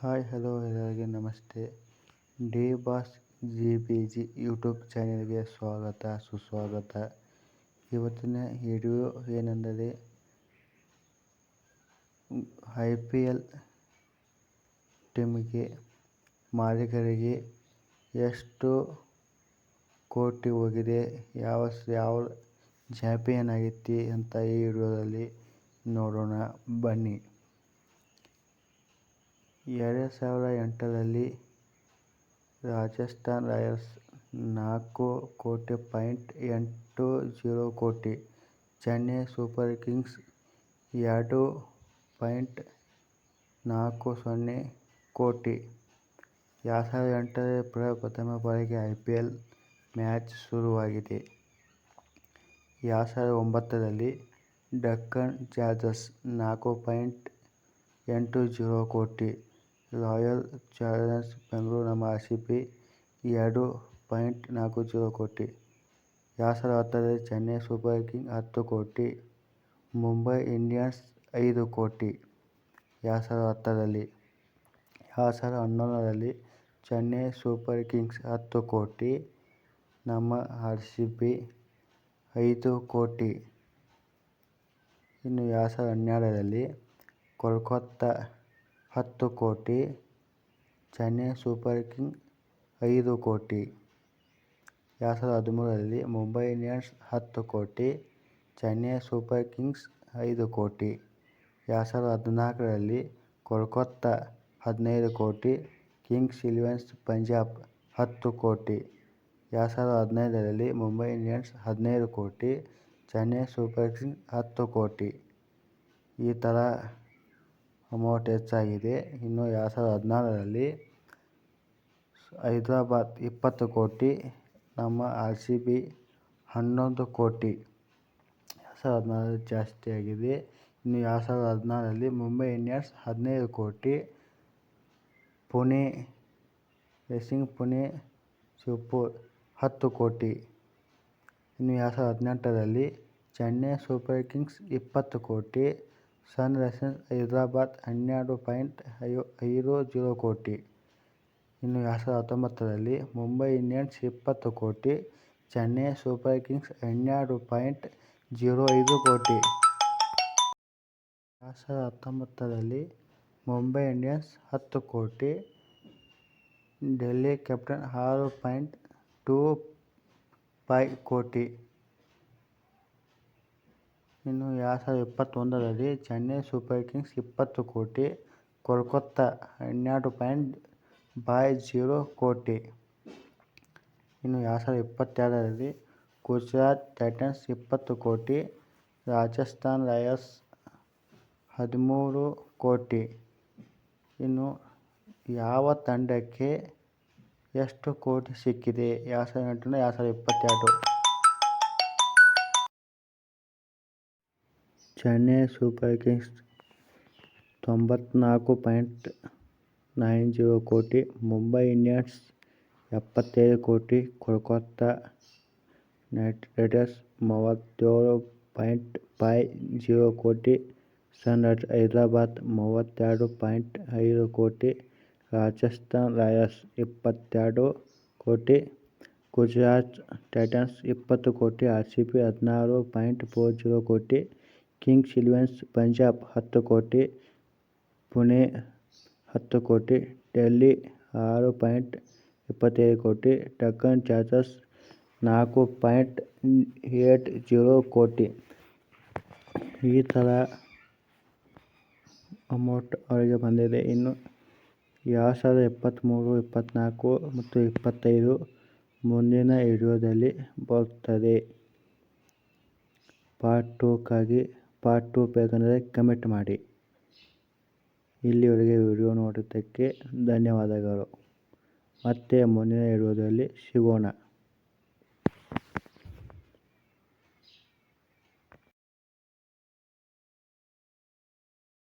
Hi, hello ಎಲ್ಲರಿಗೆ ನಮಸ್ತೆ. D boss G B G YouTube ಚಾನೆಲ್ಗೆ ಸ್ವಾಗತ, ಸುಸ್ವಾಗತ. ಇವತ್ತಿನ ವಿಡಿಯೋ ಏನೆಂದರೆ, ಐ ಪಿ ಎಲ್ ಟೀಮಿಗೆ ಮಾಲೀಕರಿಗೆ ಎಷ್ಟು ಕೋಟಿ ಹೋಗಿದೆ, ಯಾವ ಯಾವ ಚಾಂಪಿಯನ್ ಆಗೈತಿ ಅಂತ ಈ ವಿಡಿಯೋದಲ್ಲಿ ನೋಡೋಣ. ಬನ್ನಿ. ಎರಡು ಸಾವಿರದ ಎಂಟರಲ್ಲಿ ರಾಜಸ್ಥಾನ್ ರಾಯಲ್ಸ್ ನಾಲ್ಕು ಕೋಟಿ ಪಾಯಿಂಟ್ ಎಂಟು ಜೀರೋ ಕೋಟಿ, ಚೆನ್ನೈ ಸೂಪರ್ ಕಿಂಗ್ಸ್ ಎರಡು ಪಾಯಿಂಟ್ ನಾಲ್ಕು ಸೊನ್ನೆ ಕೋಟಿ. ಎರಡು ಸಾವಿರದ ಎಂಟರಲ್ಲಿ ಪ್ರಪ್ರಥಮ ಬಾರಿಗೆ ಐ ಪಿ ಎಲ್ ಮ್ಯಾಚ್ ಶುರುವಾಗಿದೆ. ಎರಡು ಸಾವಿರದ ಒಂಬತ್ತರಲ್ಲಿ ಡಕ್ಕನ್ ಚಾರ್ಜರ್ಸ್ ನಾಲ್ಕು ಪಾಯಿಂಟ್ ಎಂಟು ಜೀರೋ ಕೋಟಿ ರಾಯಲ್ ಚಾಲೆಂಜರ್ಸ್ ಬೆಂಗಳೂರು ನಮ್ಮ ಆರ್ ಸಿ ಬಿ ಎರಡು ಪಾಯಿಂಟ್ ನಾಲ್ಕು ಜೀರೋ ಕೋಟಿ ಸಾವಿರದ ಹತ್ತರಲ್ಲಿ ಚೆನ್ನೈ ಸೂಪರ್ ಕಿಂಗ್ಸ್ ಹತ್ತು ಕೋಟಿ, ಮುಂಬೈ ಇಂಡಿಯನ್ಸ್ ಐದು ಕೋಟಿ ಸಾವಿರದ ಹತ್ತರಲ್ಲಿ ಸಾವಿರದ ಹನ್ನೊಂದರಲ್ಲಿ ಚೆನ್ನೈ ಸೂಪರ್ ಕಿಂಗ್ಸ್ ಹತ್ತು ಕೋಟಿ, ನಮ್ಮ ಆರ್ ಸಿ ಬಿ ಐದು ಕೋಟಿ. ಇನ್ನು ಸಾವಿರದ ಹನ್ನೆರಡರಲ್ಲಿ ಕೋಲ್ಕತ್ತಾ ಹತ್ತು ಕೋಟಿ, ಚೆನ್ನೈ ಸೂಪರ್ ಕಿಂಗ್ ಐದು ಕೋಟಿ. ಎರಡು ಸಾವಿರದ ಹದಿಮೂರರಲ್ಲಿ ಮುಂಬೈ ಇಂಡಿಯನ್ಸ್ ಹತ್ತು ಕೋಟಿ, ಚೆನ್ನೈ ಸೂಪರ್ ಕಿಂಗ್ಸ್ ಐದು ಕೋಟಿ. ಎರಡು ಸಾವಿರದ ಹದಿನಾಲ್ಕರಲ್ಲಿ ಕೋಲ್ಕತ್ತಾ ಹದಿನೈದು ಕೋಟಿ, ಕಿಂಗ್ಸ್ ಇಲೆವೆನ್ಸ್ ಪಂಜಾಬ್ ಹತ್ತು ಕೋಟಿ. ಎರಡು ಸಾವಿರದ ಹದಿನೈದರಲ್ಲಿ ಮುಂಬೈ ಇಂಡಿಯನ್ಸ್ ಹದಿನೈದು ಕೋಟಿ, ಚೆನ್ನೈ ಸೂಪರ್ ಕಿಂಗ್ಸ್ ಹತ್ತು ಕೋಟಿ. ಈ ಥರ ಅಮೌಂಟ್ ಹೆಚ್ಚಾಗಿದೆ. ಇನ್ನು ಎರಡು ಸಾವಿರದ ಹದಿನಾರರಲ್ಲಿ ಹೈದ್ರಾಬಾದ್ ಇಪ್ಪತ್ತು ಕೋಟಿ, ನಮ್ಮ ಆರ್ ಸಿ ಬಿ ಹನ್ನೊಂದು ಕೋಟಿ. ಎರಡು ಸಾವಿರದ ಹದಿನಾರರಲ್ಲಿ ಜಾಸ್ತಿ ಆಗಿದೆ. ಇನ್ನು ಎರಡು ಸಾವಿರದ ಹದಿನಾರರಲ್ಲಿ ಮುಂಬೈ ಇಂಡಿಯನ್ಸ್ ಹದಿನೈದು ಕೋಟಿ, ಪುಣೆ ರೇಸಿಂಗ್, ಪುಣೆ ಶಿವಪುರ್ ಹತ್ತು ಕೋಟಿ. ಇನ್ನು ಎರಡು ಸಾವಿರದ ಹದಿನೆಂಟರಲ್ಲಿ ಚೆನ್ನೈ ಸೂಪರ್ ಕಿಂಗ್ಸ್ ಇಪ್ಪತ್ತು ಕೋಟಿ ಸನ್ ರೈಸರ್ಸ್ ಹೈದರಾಬಾದ್ ಹನ್ನೆರಡು ಪಾಯಿಂಟ್ ಐದು ಜೀರೋ ಕೋಟಿ. ಇನ್ನು ಎರಡು ಸಾವಿರದ ಹತ್ತೊಂಬತ್ತರಲ್ಲಿ ಮುಂಬೈ ಇಂಡಿಯನ್ಸ್ ಇಪ್ಪತ್ತು ಕೋಟಿ, ಚೆನ್ನೈ ಸೂಪರ್ ಕಿಂಗ್ಸ್ ಹನ್ನೆರಡು ಪಾಯಿಂಟ್ ಜೀರೋ ಐದು ಕೋಟಿ. ಎರಡು ಸಾವಿರದ ಹತ್ತೊಂಬತ್ತರಲ್ಲಿ ಮುಂಬೈ ಇಂಡಿಯನ್ಸ್ ಹತ್ತು ಕೋಟಿ, ಡೆಲ್ಲಿ ಕ್ಯಾಪಿಟಲ್ ಆರು ಪಾಯಿಂಟ್ ಟೂ ಫೈ ಕೋಟಿ. ಇನ್ನು ಎರಡು ಸಾವಿರದ ಇಪ್ಪತ್ತೊಂದರಲ್ಲಿ ಚೆನ್ನೈ ಸೂಪರ್ ಕಿಂಗ್ಸ್ ಇಪ್ಪತ್ತು ಕೋಟಿ, ಕೋಲ್ಕತ್ತಾ ಹನ್ನೆರಡು ಪಾಯಿಂಟ್ ಬೈ ಜೀರೋ ಕೋಟಿ. ಇನ್ನು ಎರಡು ಸಾವಿರದ ಇಪ್ಪತ್ತೆರಡರಲ್ಲಿ ಗುಜರಾತ್ ಟೈಟನ್ಸ್ ಇಪ್ಪತ್ತು ಕೋಟಿ, ರಾಜಸ್ಥಾನ್ ರಾಯಲ್ಸ್ ಹದಿಮೂರು ಕೋಟಿ. ಇನ್ನು ಯಾವ ತಂಡಕ್ಕೆ ಎಷ್ಟು ಕೋಟಿ ಸಿಕ್ಕಿದೆ? ಎರಡು ಸಾವಿರದ ಎಂಟರಿಂದ ಎರಡು ಸಾವಿರದ ಇಪ್ಪತ್ತೆರಡು. ಚೆನ್ನೈ ಸೂಪರ್ ಕಿಂಗ್ಸ್ ತೊಂಬತ್ನಾಲ್ಕು ಪಾಯಿಂಟ್ ನೈನ್ ಜೀರೋ ಕೋಟಿ, ಮುಂಬೈ ಇಂಡಿಯನ್ಸ್ ಎಪ್ಪತ್ತೈದು ಕೋಟಿ ಕೋಲ್ಕತ್ತಾ ನೈಟ್ ರೈಡರ್ಸ್ ಮೂವತ್ತೇಳು ಪಾಯಿಂಟ್ ಫೈ ಜೀರೋ ಕೋಟಿ, ಸನ್ ಹೈದರಾಬಾದ್ ಮೂವತ್ತೆರಡು ಪಾಯಿಂಟ್ ಐದು ಕೋಟಿ, ರಾಜಸ್ಥಾನ್ ರಾಯಲ್ಸ್ ಇಪ್ಪತ್ತೆರಡು ಕೋಟಿ, ಗುಜರಾತ್ ಟೈಟನ್ಸ್ ಇಪ್ಪತ್ತು ಕೋಟಿ, ಆರ್ ಸಿ ಬಿ ಹದಿನಾರು ಪಾಯಿಂಟ್ ಫೋರ್ ಜೀರೋ ಕೋಟಿ ಕಿಂಗ್ಸ್ ಇಲೆವೆನ್ ಪಂಜಾಬ್ ಹತ್ತು ಕೋಟಿ, ಪುಣೆ ಹತ್ತು ಕೋಟಿ, ಡೆಲ್ಲಿ ಆರು ಪಾಯಿಂಟ್ ಇಪ್ಪತ್ತೈದು ಕೋಟಿ ಡೆಕ್ಕನ್ ಚಾರ್ಜಸ್ ನಾಲ್ಕು ಪಾಯಿಂಟ್ ಏಟ್ ಜೀರೋ ಕೋಟಿ. ಈ ಥರ ಅಮೌಂಟ್ ಅವರಿಗೆ ಬಂದಿದೆ. ಇನ್ನು ಎರಡು ಸಾವಿರದ ಇಪ್ಪತ್ತ್ಮೂರು ಇಪ್ಪತ್ತ್ನಾಲ್ಕು ಮತ್ತು ಇಪ್ಪತ್ತೈದು ಮುಂದಿನ ವಿಡಿಯೋದಲ್ಲಿ ಬರುತ್ತದೆ. ಪಾರ್ಟ್ ಟೂಕ್ಕಾಗಿ ಪಾರ್ಟ್ ಟು ಬೇಕಂದರೆ ಕಮೆಂಟ್ ಮಾಡಿ. ಇಲ್ಲಿವರೆಗೆ ವಿಡಿಯೋ ನೋಡಿದ್ದಕ್ಕೆ ಧನ್ಯವಾದಗಳು. ಮತ್ತೆ ಮುಂದಿನ ವಿಡಿಯೋದಲ್ಲಿ ಸಿಗೋಣ.